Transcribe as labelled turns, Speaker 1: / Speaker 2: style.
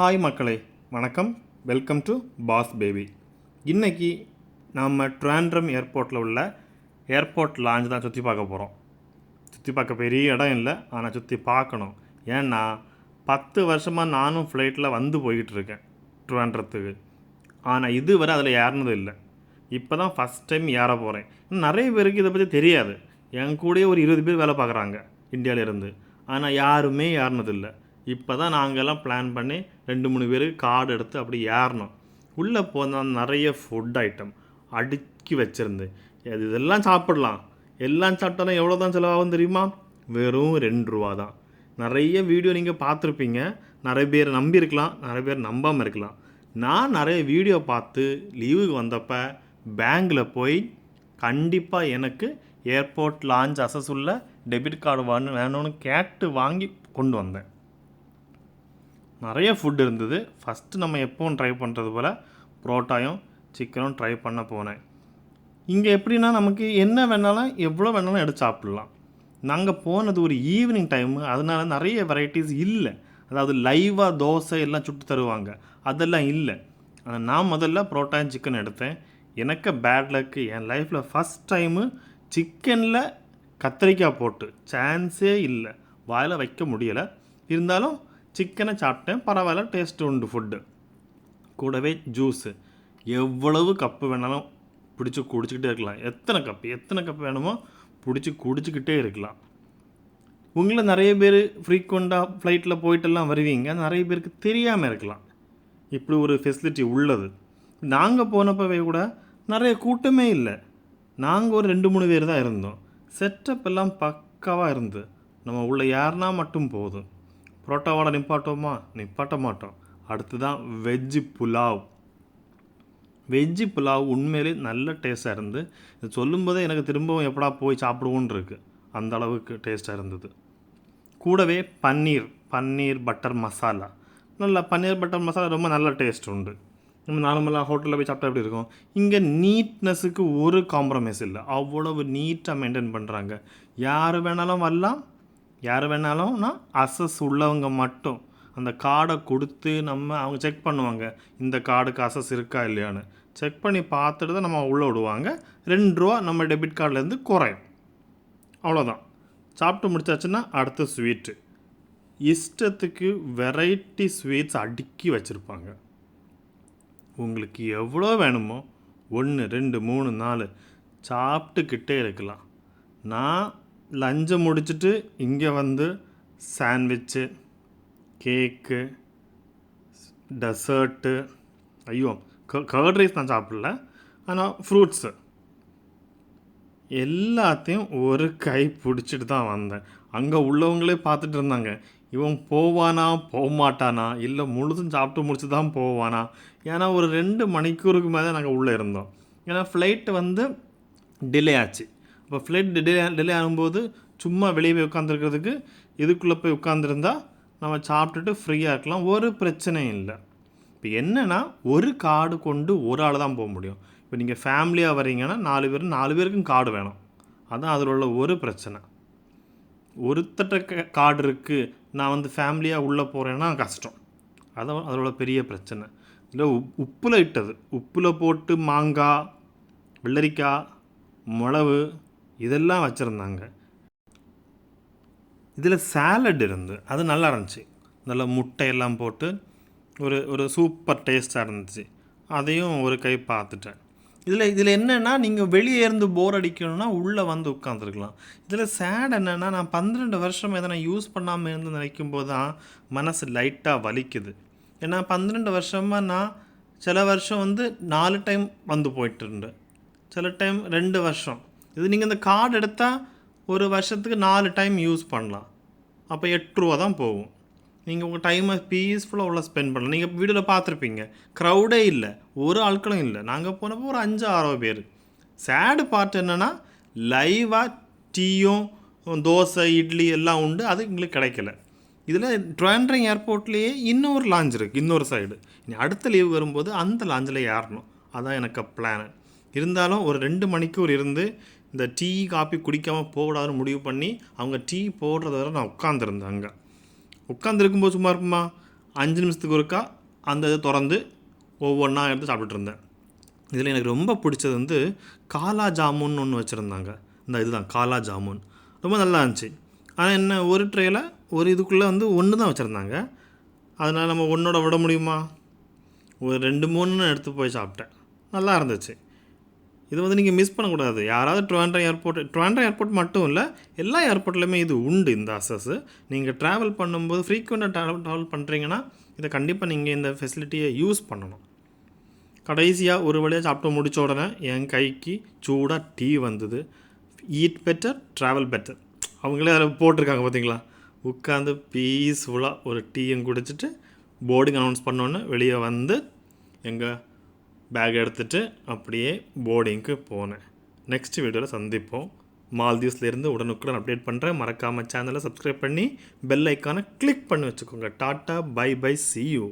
Speaker 1: Hi மக்களே. வணக்கம். Welcome to pass baby இன்னைக்கு நம்ம ட்ராண்ட்ரம் ஏர்போர்ட்டில் உள்ள ஏர்போர்ட் லாஞ்ச் தான் சுற்றி பார்க்க போகிறோம் சுற்றி பார்க்க பெரிய இடம் இல்லை ஆனால் சுற்றி பார்க்கணும். ஏன்னா பத்து வருஷமாக நானும் ஃப்ளைட்டில் வந்து போய்கிட்டு இருக்கேன் ட்ராண்ட்ரத்துக்கு ஆனால் இதுவரை அதில் ஏறினது இல்லை. இப்போ தான் ஃபஸ்ட் டைம் ஏற போகிறேன் நிறைய பேருக்கு இதை பற்றி தெரியாது. என் கூட ஒரு இருபது பேர் வேலை பார்க்குறாங்க இந்தியாவிலேருந்து ஆனால் யாருமே ஏறினதில்லை இப்போ தான் நாங்கள்லாம் பிளான் பண்ணி ரெண்டு மூணு பேருக்கு கார்டு எடுத்து அப்படி ஏறணும். உள்ளே போனால் நிறைய ஃபுட் ஐட்டம் அடுக்கி வச்சுருந்து அது இதெல்லாம் சாப்பிடலாம். எல்லாம் சாப்பிட்டாலும் எவ்வளோ தான் செலவாகும் தெரியுமா? வெறும் ரெண்டு ரூபா தான். நிறைய வீடியோ நீங்கள் பார்த்துருப்பீங்க. நிறைய பேர் நம்பியிருக்கலாம் நிறைய பேர் நம்பாமல் இருக்கலாம். நான் நிறைய வீடியோ பார்த்து லீவுக்கு வந்தப்போ பேங்கில் போய் கண்டிப்பாக எனக்கு ஏர்போர்ட் லான்ச் அசஸ் உள்ள டெபிட் கார்டு வேணும் வேணும்னு கேட்டு வாங்கி கொண்டு வந்தேன். நிறைய ஃபுட் இருந்தது. ஃபஸ்ட்டு நம்ம எப்பவும் ட்ரை பண்ணுறது போல் புரோட்டாயும் சிக்கனும் ட்ரை பண்ண போனேன். இங்கே எப்படின்னா நமக்கு என்ன வேணாலும் எவ்வளோ வேணாலும் எடுத்து சாப்பிட்லாம். நாங்கள் போனது ஒரு ஈவினிங் டைமு அதனால நிறைய வெரைட்டிஸ் இல்லை. அதாவது லைவாக தோசை எல்லாம் சுட்டு தருவாங்க. அதெல்லாம் இல்லை. ஆனால் நான் முதல்ல புரோட்டாயும் சிக்கன் எடுத்தேன். எனக்கு பேட் லக்கு என் லைஃப்பில் ஃபஸ்ட் டைமு சிக்கனில் கத்திரிக்காய் போட்டு சான்ஸே இல்லை. வாயில் வைக்க முடியலை. இருந்தாலும் சிக்கனை சாப்பிட்டேன். பரவாயில்ல டேஸ்ட் உண்டு ஃபுட்டு கூடவே ஜூஸு எவ்வளவு கப்பு வேணாலும் பிடிச்சி குடிச்சிக்கிட்டே இருக்கலாம். எத்தனை கப்பு எத்தனை கப்பு வேணுமோ பிடிச்சி குடிச்சிக்கிட்டே இருக்கலாம். உங்களை நிறைய பேர் ஃப்ரீக்வெண்ட்டாக ஃப்ளைட்டில் போயிட்டெல்லாம் வருவீங்க. நிறைய பேருக்கு தெரியாமல் இருக்கலாம். இப்படி ஒரு ஃபெசிலிட்டி உள்ளது. நாங்கள் போனப்பவே கூட நிறைய கூட்டமே இல்லை. நாங்கள் ஒரு ரெண்டு மூணு பேர் தான் இருந்தோம். செட்டப் எல்லாம் பக்காவாக இருந்து நம்ம உள்ள யாருனா மட்டும் போதும். புரோட்டாவோட நிப்பாட்டோமா நிப்பாட்ட மாட்டோம். அடுத்து தான் வெஜ்ஜு புலாவ். வெஜ்ஜு புலாவ் உண்மையிலே நல்ல டேஸ்ட்டாக இருந்து இது சொல்லும்போதே எனக்கு திரும்பவும் எப்படா போய் சாப்பிடுவோன்னு இருக்குது அந்த அளவுக்கு டேஸ்ட்டாக இருந்தது. கூடவே பன்னீர் பன்னீர் பட்டர் மசாலா. நல்லா பன்னீர் பட்டர் மசாலா ரொம்ப நல்ல டேஸ்ட் உண்டு. நம்ம நார்மலாக ஹோட்டலில் போய் சாப்பிட்டா எப்படி இருக்கும்? இங்கே நீட்னஸுக்கு ஒரு காம்ப்ரமைஸ் இல்லை. அவ்வளவு நீட்டாக மெயின்டைன் பண்ணுறாங்க யார் வேணாலும் வரலாம் யார் வேணாலும்னா அசஸ் உள்ளவங்க மட்டும். அந்த கார்டை கொடுத்து நம்ம அவங்க செக் பண்ணுவாங்க இந்த கார்டுக்கு அசஸ் இருக்கா இல்லையான்னு. செக் பண்ணி பார்த்துட்டு தான் நம்ம உள்ளே விடுவாங்க. ரெண்டு ரூபா நம்ம டெபிட் கார்டிலேருந்து குறையும். அவ்வளோதான் சாப்பிட்டு முடிச்சாச்சுன்னா அடுத்த ஸ்வீட்டு இஷ்டத்துக்கு வெரைட்டி ஸ்வீட்ஸ் அடுக்கி வச்சுருப்பாங்க. உங்களுக்கு எவ்வளோ வேணுமோ ஒன்று ரெண்டு மூணு நாலு சாப்பிட்டுக்கிட்டே இருக்கலாம். நான் லஞ்சை முடிச்சுட்டு இங்கே வந்து சாண்ட்விச்சு கேக்கு டெசர்ட்டு ஐயோ கர்ட் ரைஸ் நான் சாப்பிடல. ஆனால் ஃப்ரூட்ஸு எல்லாத்தையும் ஒரு கை பிடிச்சிட்டு தான் வந்தேன். அங்கே உள்ளவங்களே பார்த்துட்டு இருந்தாங்க. இவன் போவானா போக மாட்டானா இல்லை முழுதும் சாப்பிட்டு முடிச்சு தான் போவானா? ஏன்னா ஒரு ரெண்டு மணிக்கூருக்கு மேலே நாங்கள் உள்ளே இருந்தோம். ஏன்னா ஃப்ளைட்டு வந்து டிலே ஆச்சு. இப்போ ஃப்ளைட் டிலே டிலே ஆகும்போது சும்மா வெளியே போய் உட்காந்துருக்கிறதுக்கு இதுக்குள்ளே போய் உட்காந்துருந்தா நம்ம சாப்பிட்டுட்டு ஃப்ரீயாக இருக்கலாம். ஒரு பிரச்சனையும் இல்லை. இப்போ என்னென்னா ஒரு கார்டு கொண்டு ஒரு ஆள் தான் போக முடியும். இப்போ நீங்கள் ஃபேமிலியாக வரீங்கன்னா நாலு பேர் நாலு பேருக்கும் கார்டு வேணும். அதுதான் அதில் உள்ள ஒரு பிரச்சனை. ஒருத்தட்ட கார்டு இருக்குது நான் வந்து ஃபேமிலியாக உள்ளே போகிறேன்னா கஷ்டம். அதான் அதோட பெரிய பிரச்சனை. இல்லை உப் உப்பில் இட்டது. உப்பில் போட்டு மாங்காய் வெள்ளரிக்காய் மிளவு இதெல்லாம் வச்சுருந்தாங்க. இதில் சாலட் இருந்து அது நல்லா இருந்துச்சு. நல்லா முட்டையெல்லாம் போட்டு ஒரு ஒரு சூப்பர் டேஸ்ட்டாக இருந்துச்சு. அதையும் ஒரு கை பார்த்துட்டேன். இதில் இதில் என்னென்னா நீங்கள் வெளியே இருந்து போர் அடிக்கணும்னா உள்ளே வந்து உட்காந்துருக்கலாம் இதில் சேட் என்னென்னா நான் பன்னிரெண்டு வருஷம் எதனா யூஸ் பண்ணாமல் இருந்து நினைக்கும் போது தான் மனசு லைட்டாக வலிக்குது. ஏன்னா பன்னிரெண்டு வருஷமாக நான் சில வருஷம் வந்து நாலு டைம் வந்து போயிட்டுருந்தேன் சில டைம் ரெண்டு வருஷம். இது நீங்கள் இந்த கார்டு எடுத்தால் ஒரு வருஷத்துக்கு நாலு டைம் யூஸ் பண்ணலாம். அப்போ எட்டு ரூபா தான் போகும். நீங்கள் உங்கள் டைமை பீஸ்ஃபுல்லாக உள்ள ஸ்பெண்ட் பண்ணலாம். நீங்கள் வீடியோவில் பார்த்துருப்பீங்க. க்ரௌடே இல்லை. ஒரு ஆட்களும் இல்லை. நாங்கள் போனப்போ ஒரு அஞ்சு ஆறோ பேர். சேடு பார்ட் என்னென்னா லைவாக டீயும் தோசை இட்லி எல்லாம் உண்டு. அது எங்களுக்கு கிடைக்கல. இதில் ட்ராண்ட்ரிங் ஏர்போர்ட்லேயே இன்னொரு லாஞ்ச் இருக்குது இன்னொரு சைடு இனி அடுத்த லீவ் வரும்போது அந்த லாஞ்சில் ஏறணும். அதான் எனக்கு பிளான் இருந்தாலும் ஒரு ரெண்டு மணிக்கூர் இருந்து இந்த டீ காப்பி குடிக்காமல் போகக்கூடாதுன்னு முடிவு பண்ணி அவங்க டீ போடுறத வரை நான் உட்காந்துருந்தேன் அங்கே. உட்காந்துருக்கும்போது சும்மா இருக்குமா? அஞ்சு நிமிஷத்துக்கு ஒருக்கா அந்த இதை திறந்து ஒவ்வொன்றா எடுத்து சாப்பிட்டுட்டு இருந்தேன். இதில் எனக்கு ரொம்ப பிடிச்சது வந்து காலா ஜாமுன் ஒன்று வச்சுருந்தாங்க. இந்த இதுதான் காலா ஜாமுன். ரொம்ப நல்லா இருந்துச்சு. ஆனால் என்ன ஒரு ட்ரேயில் ஒரு இதுக்குள்ளே வந்து ஒன்று தான் வச்சுருந்தாங்க. அதனால் நம்ம ஒன்றோட விட முடியுமா? ஒரு ரெண்டு மூணுன்னு எடுத்து போய் சாப்பிட்டேன். நல்லா இருந்துச்சு. இது வந்து நீங்கள் மிஸ் பண்ணக்கூடாது. யாராவது ட்ராண்ட்ரா ஏர்போர்ட் ட்ரிவாண்ட்ரம் ஏர்போர்ட் மட்டும் இல்லை எல்லா ஏர்போர்ட்லையுமே இது உண்டு இந்த அசஸ் நீங்கள் ட்ராவல் பண்ணும்போது ஃப்ரீக்வெண்ட்டாக ட்ராவல் ட்ராவல் பண்ணுறீங்கன்னா இதை கண்டிப்பாக நீங்கள் இந்த ஃபெசிலிட்டியை யூஸ் பண்ணணும். கடைசியாக ஒரு வழியாக சாப்பிட்டு முடித்த உடனே என் கைக்கு சூடாக டீ வந்தது. ஈட் பெட்டர் ட்ராவல் பெட்டர் அவங்களே அதில் போட்டிருக்காங்க பார்த்தீங்களா உட்காந்து பீஸ்ஃபுல்லாக ஒரு டீயும் குடிச்சிட்டு போர்டிங் அனௌன்ஸ் பண்ணோன்னே வெளியே வந்து எங்கள் பேக் எடுத்துகிட்டு அப்படியே போர்டிங்க்கு போனேன். நெக்ஸ்ட் வீடியோவில் சந்திப்போம். மால்தீவ்ஸ்லேருந்து உடனுக்குடன் அப்டேட் பண்ணுறேன் மறக்காமல் சேனலை சப்ஸ்கிரைப் பண்ணி பெல் ஐக்கானை கிளிக் பண்ணி வச்சுக்கோங்க. Tata bye bye see you